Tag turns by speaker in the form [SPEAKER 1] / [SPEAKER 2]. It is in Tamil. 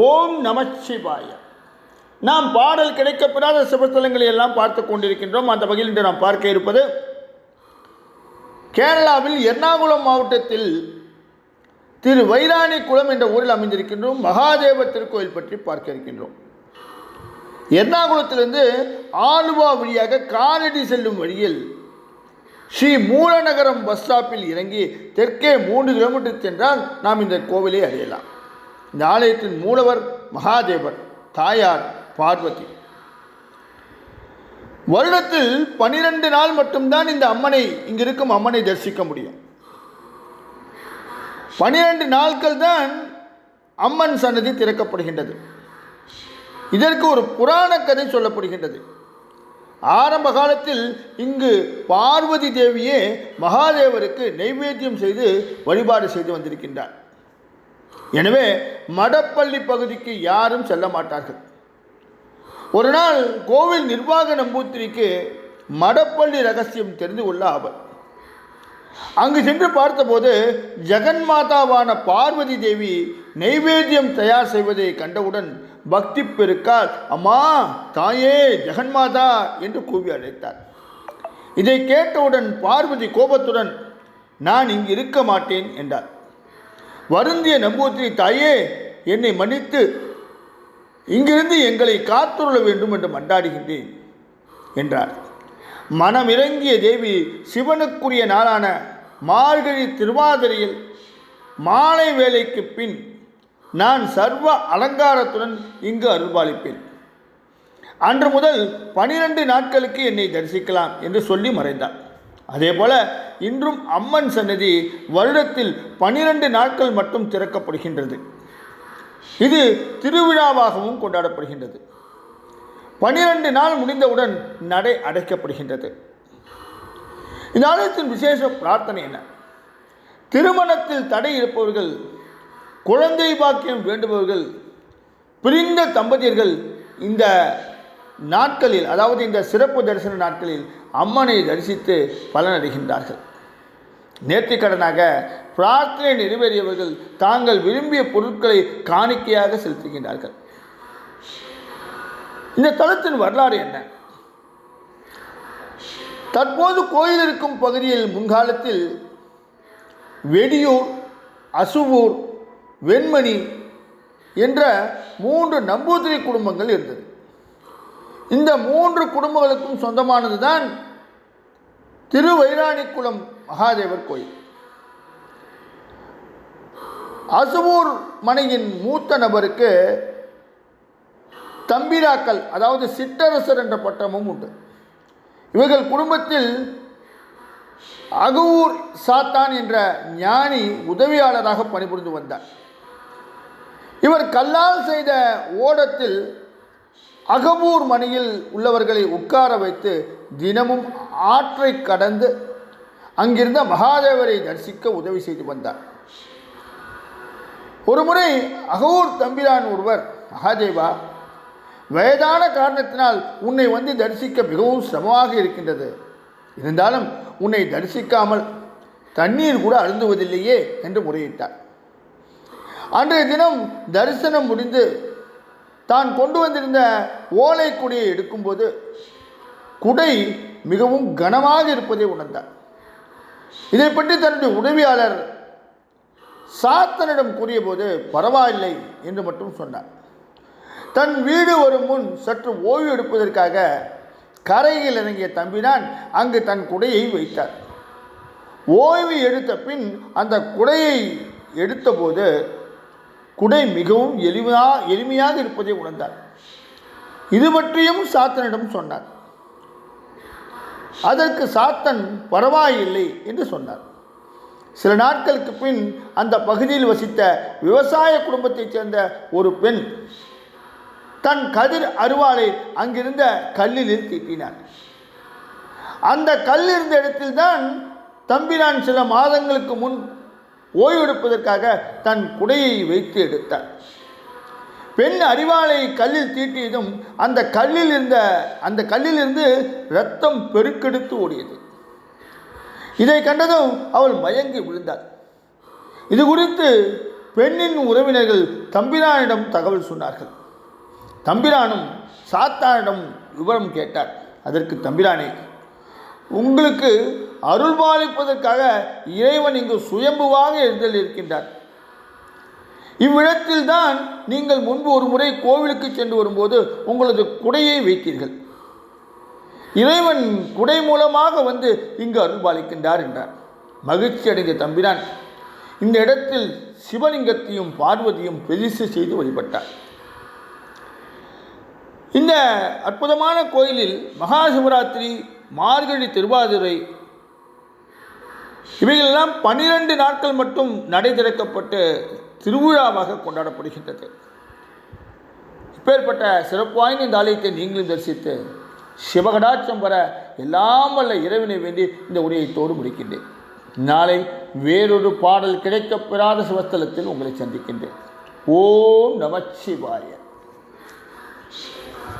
[SPEAKER 1] ஓம் நமச்சிவாய நாம் பாடல் கிடைக்கப்பெறாத சிவத்தலங்களை எல்லாம் பார்த்து கொண்டிருக்கின்றோம். அந்த வகையில் இன்று நாம் பார்க்க இருப்பது கேரளாவில் எர்ணாகுளம் மாவட்டத்தில் திரு வைராணி குளம் என்ற ஊரில் அமைந்திருக்கின்றோம். மகாதேவ திருக்கோயில் பற்றி பார்க்க இருக்கின்றோம். எர்ணாகுளத்திலிருந்து ஆலுவா வழியாக காலடி செல்லும் வழியில் ஸ்ரீ மூலநகரம் பஸ் ஸ்டாப்பில் இறங்கி தெற்கே மூன்று கிலோமீட்டர் சென்றால் நாம் இந்த கோவிலை அடையலாம். இந்த ஆலயத்தின் மூலவர் மகாதேவர் தாயார் பார்வதி. வருடத்தில் பனிரெண்டு நாள் மட்டும்தான் இந்த அம்மனை இங்கு இருக்கும் அம்மனை தரிசிக்க முடியும். பனிரெண்டு நாட்கள் தான் அம்மன் சன்னதி திறக்கப்படுகின்றது. இதற்கு ஒரு புராண கதை சொல்லப்படுகின்றது. ஆரம்ப காலத்தில் இங்கு பார்வதி தேவியே மகாதேவருக்கு நைவேத்தியம் செய்து வழிபாடு செய்து வந்திருக்கின்றார். எனவே மடப்பள்ளி பகுதிக்கு யாரும் செல்ல மாட்டார்கள். ஒரு நாள் கோவில் நிர்வாக நம்பூத்திரிக்கு மடப்பள்ளி ரகசியம் தெரிந்து கொள்ள ஆவல். அங்கு சென்று பார்த்தபோது ஜெகன் மாதாவான பார்வதி தேவி நைவேத்தியம் தயார் செய்வதை கண்டவுடன் பக்தி பெருக்கால் அம்மா தாயே ஜெகன்மாதா என்று கூவி அழைத்தார். இதை கேட்டவுடன் பார்வதி கோபத்துடன் நான் இங்கு இருக்க மாட்டேன் என்றார். வருந்திய நம்பூத்திரி தாயே என்னை மன்னித்து இங்கிருந்து எங்களை காத்துள்ள வேண்டும் என்று மண்டாடுகின்றேன் என்றார். மனமிறங்கிய தேவி சிவனுக்குரிய நாளான மார்கழி திருவாதிரையில் மாலை வேலைக்கு பின் நான் சர்வ அலங்காரத்துடன் இங்கு அருள்பாலிப்பேன். அன்று முதல் பனிரெண்டு நாட்களுக்கு என்னை தரிசிக்கலாம் என்று சொல்லி மறைந்தார் அதே போல இன்றும் அம்மன் சன்னதி வருடத்தில் பனிரெண்டு நாட்கள் மட்டும் திறக்கப்படுகின்றது. இது திருவிழாவாகவும் கொண்டாடப்படுகின்றது. பனிரெண்டு நாள் முடிந்தவுடன் நடை அடைக்கப்படுகின்றது. இந்த ஆலயத்தின் விசேஷ பிரார்த்தனை என்ன? திருமணத்தில் தடை இருப்பவர்கள் குழந்தை பாக்கியம் வேண்டுபவர்கள் பிரிந்த தம்பதியர்கள் இந்த நாட்களில் அதாவது இந்த சிறப்பு தரிசன நாட்களில் அம்மனை தரிசித்து பலனடைகின்றார்கள். நேர்த்திக்கடனாக பிரார்த்தனை நிறைவேறியவர்கள் தாங்கள் விரும்பிய பொருட்களை காணிக்கையாக செலுத்துகின்றார்கள். இந்த தலத்தின் வரலாறு என்ன? தற்போது கோயில் இருக்கும் பகுதியில் முன்காலத்தில் வெடியூர் அசுவூர் வெண்மணி என்ற மூன்று நம்பூதிரி குடும்பங்கள் இருந்தது. இந்த மூன்று குடும்பங்களுக்கும் சொந்தமானது தான் திருவைராணிக்குளம் மகாதேவர் கோயில். அசுவூர் மனையின் மூத்த நபருக்கு தம்பிராக்கள் அதாவது சிற்றரசர் என்ற பட்டமும் உண்டு. இவர்கள் குடும்பத்தில் அகவூர் சாத்தான் என்ற ஞானி உதவியாளராக பணிபுரிந்து வந்தார். இவர் கல்லால் செய்த ஓடத்தில் அகவூர் மணியில் உள்ளவர்களை உட்கார வைத்து தினமும் ஆற்றை கடந்து அங்கிருந்த மகாதேவரை தரிசிக்க உதவி செய்து வந்தார். ஒருமுறை அகவூர் தம்பிரான் ஒருவர் மகாதேவா வயதான காரணத்தினால் உன்னை வந்து தரிசிக்க மிகவும் சிரமமாக இருக்கின்றது. இருந்தாலும் உன்னை தரிசிக்காமல் தண்ணீர் கூட அருந்துவதில்லையே என்று முறையிட்டார். அன்றைய தினம் தரிசனம் முடிந்து தான் கொண்டு வந்திருந்த ஓலை குடியை எடுக்கும்போது குடை மிகவும் கனமாக இருப்பதை உணர்ந்தார். இதை பற்றி தன்னுடைய உதவியாளர் சாத்தனிடம் கூறியபோது பரவாயில்லை என்று மட்டும் சொன்னார். தன் வீடு வரும் முன் சற்று ஓய்வு எடுப்பதற்காக கரையில் இறங்கிய தம்பினான் அங்கு தன் குடையை வைத்தார். ஓய்வு எடுத்த பின் அந்த குடையை எடுத்தபோது குடை மிகவும் எளிமையா எளிமையாக இருப்பதை உணர்ந்தார். இது பற்றியும் சாத்தனிடம் சொன்னார். அதற்கு சாத்தன் பரவாயில்லை என்று சொன்னார். சில நாட்களுக்கு பின் அந்த பகுதியில் வசித்த விவசாய குடும்பத்தைச் சேர்ந்த ஒரு பெண் தன் கதிர் அருவாளை அங்கிருந்த கல்லில் தீட்டினார் அந்த கல் இருந்த இடத்தில்தான் தம்பிரான் சில மாதங்களுக்கு முன் ஓய்வெடுப்பதற்காக தன் குடையை வைத்து எடுத்தார். பெண் அறிவாளை கல்லில் தீட்டியதும் அந்த கல்லில் இருந்த அந்த கல்லிலிருந்து ரத்தம் பெருக்கெடுத்து ஓடியது. இதை கண்டதும் அவள் மயங்கி விழுந்தாள். இது குறித்து பெண்ணின் உறவினர்கள் தம்பிரானிடம் தகவல் சொன்னார்கள். தம்பிரானும் சாத்தானிடம் விவரம் கேட்டார். அதற்கு தம்பிரானே உங்களுக்கு அருள்பாலிப்பதற்காக இறைவன் இங்கு சுயம்புவாக எழுதல் இருக்கின்றார் இவ்விடத்தில் தான் நீங்கள் முன்பு ஒரு முறை கோவிலுக்கு சென்று வரும்போது உங்களது குடையை வைத்தீர்கள். இறைவன் குடை மூலமாக வந்து இங்கு அருள்பாலிக்கின்றார் என்றார். மகிழ்ச்சி அடைந்த தம்பிரான் இந்த இடத்தில் சிவலிங்கத்தையும் பார்வதியும் பெரிசு செய்து வழிபட்டார். இந்த அற்புதமான கோயிலில் மகா சிவராத்திரி மார்கழி திருவாதிரை. இவைகளெல்லாம் பன்னிரண்டு நாட்கள் மட்டும் நடை திறக்கப்பட்டு திருவிழாவாக கொண்டாடப்படுகின்றது. இப்பேற்பட்ட சிறப்பு வாய்ந்த இந்த ஆலயத்தை நீங்களும் தரிசித்து சிவகடாட்சம் வர எல்லாம் வல்ல இறைவனை வேண்டி இந்த உரையத்தோடு முடிக்கின்றேன். நாளை வேறொரு பாடல் கிடைக்கப்பெறாத சிவஸ்தலத்தில் உங்களை சந்திக்கின்றேன். ஓம் நமச்சிவாயன்